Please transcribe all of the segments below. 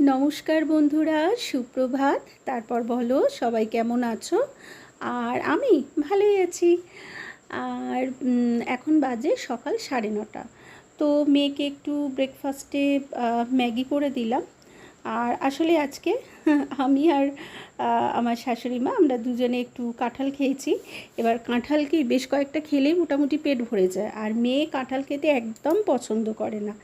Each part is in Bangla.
নমস্কার বন্ধুরা, সুপ্রভাত। তারপর বলো, সবাই কেমন আছো? আর আমি ভালোই আছি। আর এখন বাজে সকাল সাড়ে নটা। তো মেয়েকে একটু ব্রেকফাস্টে ম্যাগি করে দিলাম। আর আসলে আজকে আমি আর আমার শাশুড়ি মা আমরা দুজনে একটু কাঁঠাল খেয়েছি। এবার কাঁঠাল কি বেশ কয়েকটা খেলেই মোটামুটি পেট ভরে যায়। আর মেয়ে কাঁঠাল খেতে একদম পছন্দ করে না।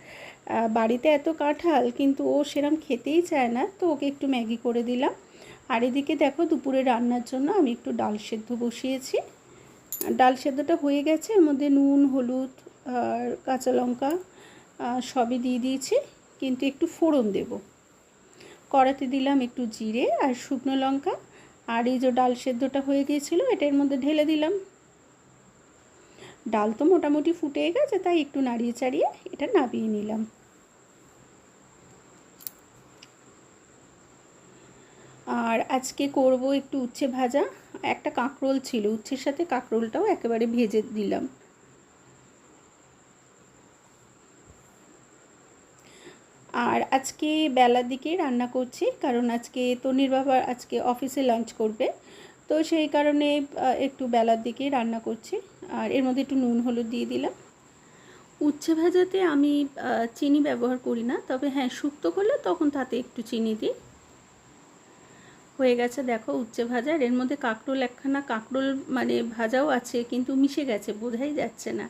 বাড়িতে এত কাঁঠাল কিন্তু ও সেরম খেতেই চায় না, তো ওকে একটু ম্যাগি করে দিলাম। আর এদিকে দেখো দুপুরে রান্নার জন্য আমি একটু ডাল সেদ্ধ বসিয়েছি। ডাল সেদ্ধটা হয়ে গেছে, এর মধ্যে নুন, হলুদ আর কাঁচা লঙ্কা সবই দিয়ে দিয়েছি। কিন্তু একটু ফোড়ন দেবো। কড়াতে দিলাম একটু জিরে আর শুকনো লঙ্কা। আর এই যে ডাল সেদ্ধটা হয়ে গিয়েছিল, এটা এর মধ্যে ঢেলে দিলাম। ডাল তো মোটামুটি ফুটে গেছে, তাই একটু নাড়িয়ে চাড়িয়ে এটা নাবিয়ে নিলাম। আর আজকে করব একটু উচ্ছে ভাজা। একটা কাঁকরোল ছিল, উচ্ছের সাথে কাঁকরোলটাও একেবারে ভেজে দিলাম। আর আজকে বেলার দিকে রান্না করছি, কারণ আজকে তনির বাবা আজকে অফিসে লাঞ্চ করবে। তো সেই কারণে একটু বেলার দিকে রান্না করছি। আর এর মধ্যে একটু নুন, হলুদ দিয়ে দিলাম। উচ্ছে ভাজাতে আমি চিনি ব্যবহার করি না, তবে হ্যাঁ শুক্তো করলে তখন তাতে একটু চিনি দিই। হয়ে গেছে দেখো উচ্ছে ভাজা এর মধ্যে কাঁকরোল একখানা, কাঁকরোল মানে ভাজাও আছে, কিন্তু মিশে গেছে, বোঝাই যাচ্ছে না।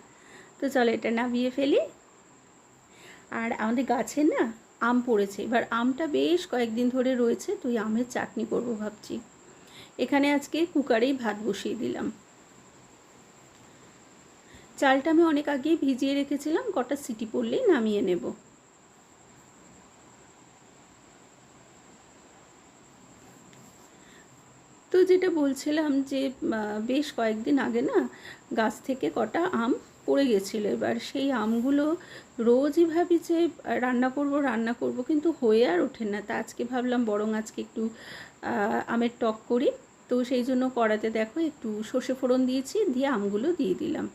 তো চলো এটা নামিয়ে ফেলি। আর আমাদের গাছে না আম পড়েছে। এবার আমটা বেশ কয়েকদিন ধরে রয়েছে, তো ওই আমের চাটনি করব ভাবছি। এখানে আজকে কুকারেই ভাত বসিয়ে দিলাম। চালটা আমি অনেক আগেই ভিজিয়ে রেখেছিলাম, কটা সিটি পড়লেই নামিয়ে নেব। তো যেটা বলছিলাম যে বেশ কয়েকদিন আগে না গাছ থেকে কটা আম পড়ে গেছিল। এবার সেই আমগুলো রোজই ভাবি যে, রান্না করব রান্না করব, কিন্তু হয়ে আর ওঠে না। তা আজকে ভাবলাম, বরং আজকে একটু আমের টক করি। তো সেই জন্য কড়াতে দেখো, একটু সর্ষে ফোড়ন দিয়েছি, দিয়ে আমগুলো দিয়ে দিলাম।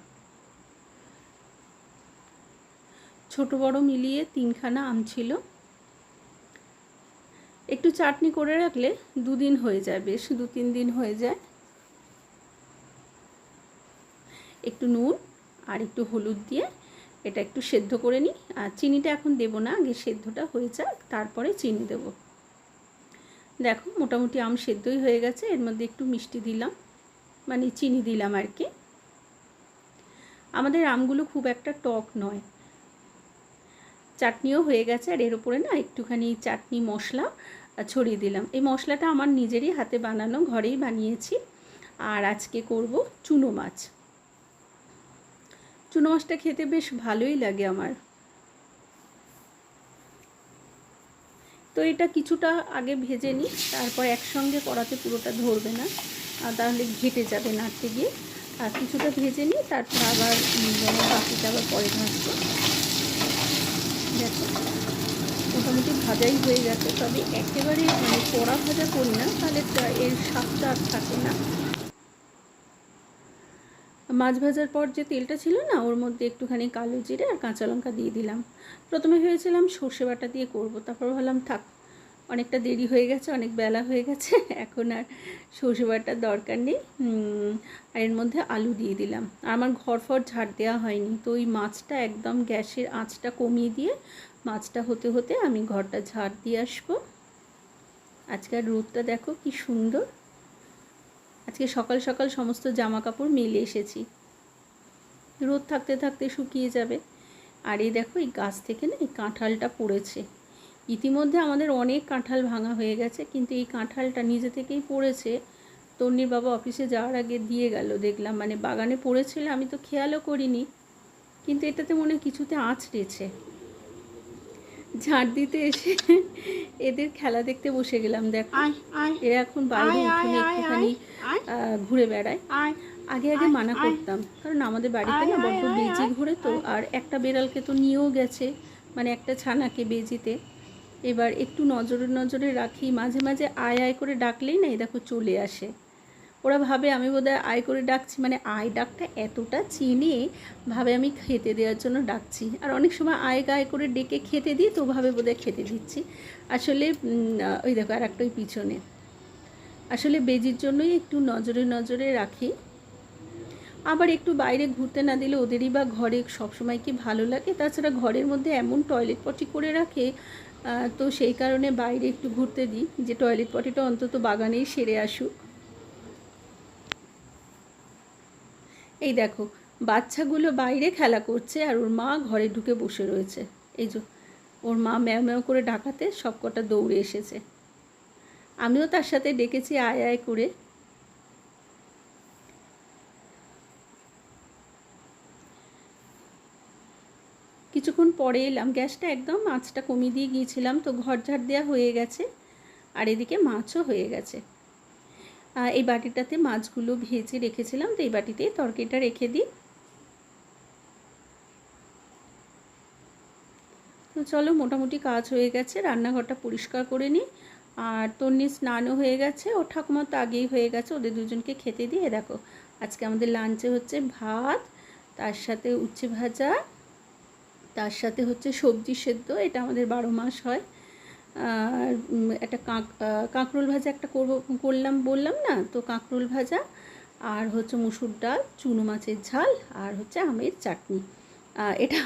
ছোট, বড় মিলিয়ে তিনখানা আম ছিল। একটু চাটনি করে রাখলে দুদিন হয়ে যায়, বেশ দু তিন দিন হয়ে যায়। একটু নুন আর একটু হলুদ দিয়ে এটা একটু সেদ্ধ করে নিই। আর চিনিটা এখন দেবো না, আগে সেদ্ধটা হয়ে যাক, তারপরে চিনি দেব। দেখো, মোটামুটি আম সেদ্ধই হয়ে গেছে, এর মধ্যে একটু মিষ্টি দিলাম মানে চিনি দিলাম আর কি। আমাদের আমগুলো খুব একটা টক নয়। চাটনিও হয়ে গেছে, আর এর উপরে না একটুখানি চাটনি মশলা ছড়িয়ে দিলাম। এই মশলাটা আমার নিজেরই হাতে বানানো, ঘরেই বানিয়েছি। আর আজকে করব চুনো মাছ। চুনো মাছটা খেতে বেশ ভালোই লাগে আমার। তো এটা কিছুটা আগে ভেজে নিই, তারপর একসঙ্গে কড়াতে পুরোটা ধরবে না, আর তাহলে ঘেটে যাবে নাড়তে গিয়ে। আর কিছুটা ভেজে নিই, তারপর আবার বাকিটা আবার পরে ভাজবো। দেখো, মোটামুটি ভাজাই হয়ে গেছে, তবে একেবারে মানে কড়া ভাজা করি না, তাহলে এর স্বাদটা আর থাকে না। মাছ ভাজার পর যে তেলটা ছিল না, ওর মধ্যে একটুখানি কালো জিরে আর কাঁচা লঙ্কা দিয়ে দিলাম। প্রথমে ভেবেছিলাম সর্ষে বাটা দিয়ে করব, তারপর ভাবলাম থাক, অনেকটা দেরি হয়ে গেছে, অনেক বেলা হয়ে গেছে, এখন আর সর্ষে বাটার দরকার নেই। আর এর মধ্যে আলু দিয়ে দিলাম। আর আমার ঘর ফর ঝাড় দেওয়া হয়নি, তো ওই মাছটা একদম গ্যাসের আঁচটা কমিয়ে দিয়ে, মাছটা হতে হতে আমি ঘরটা ঝাড় দিয়ে আসব। আজকের রোদটা দেখো কি সুন্দর। আজকে সকাল সকাল সমস্ত জামা কাপড় মেলে এসেছি। রোদ থাকতে থাকতে শুকিয়ে যাবে। আর এই দেখো, এই গাছ থেকে না এই কাঁঠালটা পড়েছে। ইতিমধ্যে আমাদের অনেক কাঁঠাল ভাঙা হয়ে গেছে, কিন্তু এই কাঁঠালটা নিজে থেকেই পড়েছে। তন্নির বাবা অফিসে যাওয়ার আগে দিয়ে গেল, দেখলাম। মানে বাগানে পড়েছিল, আমি তো খেয়ালও করিনি। কিন্তু এটাতে মনে কিছুতে আঁচড়েছে ঝাড় দিতে এসে এদের খেলা দেখতে বসে গেলাম দেখো। এরা এখন বাইরে উঠোনে একটুখানি ঘুরে বেড়ায়। আগে আগে মানা করতাম কারণ আমাদের বাড়িতে না বড্ড বেজি ঘুরে তো আর একটা বেড়ালকে তো নিয়েও গেছে মানে একটা ছানাকে বেজিতে। এবার একটু নজরে নজরে রাখি মাঝে মাঝে আয় আয় করে ডাকলেই না এই দেখো চলে আসে। ওরা ভাবে আমি বোধহয় আয় করে ডাকছি মানে আয় ডাকটা এতটা চিনে ভাবে আমি খেতে দেওয়ার জন্য ডাকছি। আর অনেক সময় আয় গায়ে করে ডেকে খেতে দিই, তো ভাবে বোধহয় খেতে দিচ্ছি। আসলে ওই দেখো আর একটা ওই পিছনে। আসলে বেজির জন্যই একটু নজরে নজরে রাখি। আবার একটু বাইরে ঘুরতে না দিলে ওদেরই বা ঘরে সবসময় কি ভালো লাগে? তাছাড়া ঘরের মধ্যে এমন টয়লেট পটি করে রাখে তো সেই কারণে বাইরে একটু ঘুরতে দিই, যে টয়লেট পটিটা অন্তত বাগানেই সেরে আসুক। এই দেখো, বাচ্চাগুলো বাইরে খেলা করছে আর ওর মা ঘরে ঢুকে বসে রয়েছে। এই যে, ওর মা ম্যাও ম্যাও করে ডাকাতে সব কটা দৌড়ে এসেছে। আমিও তার সাথে ডেকেছি আয় আয় করে। কিছুক্ষণ পরে এলাম, গ্যাসটা একদম মাছটা কমিয়ে দিয়ে গিয়েছিলাম, তো ঘর ঝাড় দেওয়া হয়ে গেছে, আর এদিকে মাছও হয়ে গেছে। এই বাটিটাতে মাছগুলো ভেজে রেখেছিলাম, তো এই বাটিতেই তরকারিটা রেখে দিই। তো চলো, মোটামুটি কাজ হয়ে গেছে, রান্নাঘরটা পরিষ্কার করে নিই। আর তন্নি স্নানও হয়ে গেছে, ও ঠাকুমা তো আগেই হয়ে গেছে, ওদের দুজনকে খেতে দিয়ে দেখো, আজকে আমাদের লাঞ্চে হচ্ছে ভাত, তার সাথে উচ্ছে ভাজা, তার সাথে হচ্ছে সবজি সেদ্ধ, এটা আমাদের বারো মাস হয়। একটা কাঁক কাঁকরোল ভাজা একটা করব, করলাম, বললাম না? তো কাঁকরোল ভাজা, আর হচ্ছে মুসুর ডাল, চুনো মাছের ঝাল, আর হচ্ছে আমের চাটনি। এটা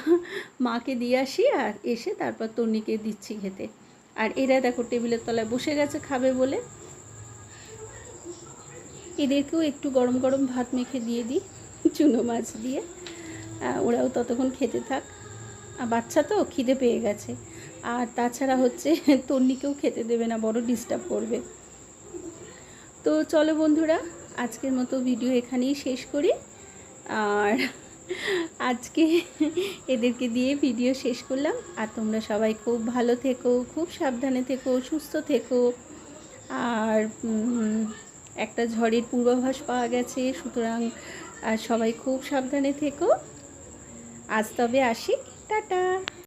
মাকে দিয়ে আসি, আর এসে তারপর তন্নিকে দিচ্ছি খেতে। আর এরা দেখো টেবিলের তলায় বসে গেছে খাবে বলে। এদেরকেও একটু গরম গরম ভাত মেখে দিয়ে দিই, চুনো মাছ দিয়ে। ওরাও ততক্ষণ খেতে থাক। আর বাচ্চা তো খিদে পেয়ে গেছে। আর তাছাড়া হচ্ছে তন্নিকেও খেতে দেবে না, বড় ডিস্টার্ব করবে। তো চলো বন্ধুরা, আজকের মতো ভিডিও এখানেই শেষ করি। আর আজকে এদেরকে দিয়ে ভিডিও শেষ করলাম। আর তোমরা সবাই খুব ভালো থেকো, খুব সাবধানে থেকো, সুস্থ থেকো। আর একটা ঝড়ের পূর্বাভাস পাওয়া গেছে, সুতরাং সবাই খুব সাবধানে থেকো। আজ তবে আসি। টাটা!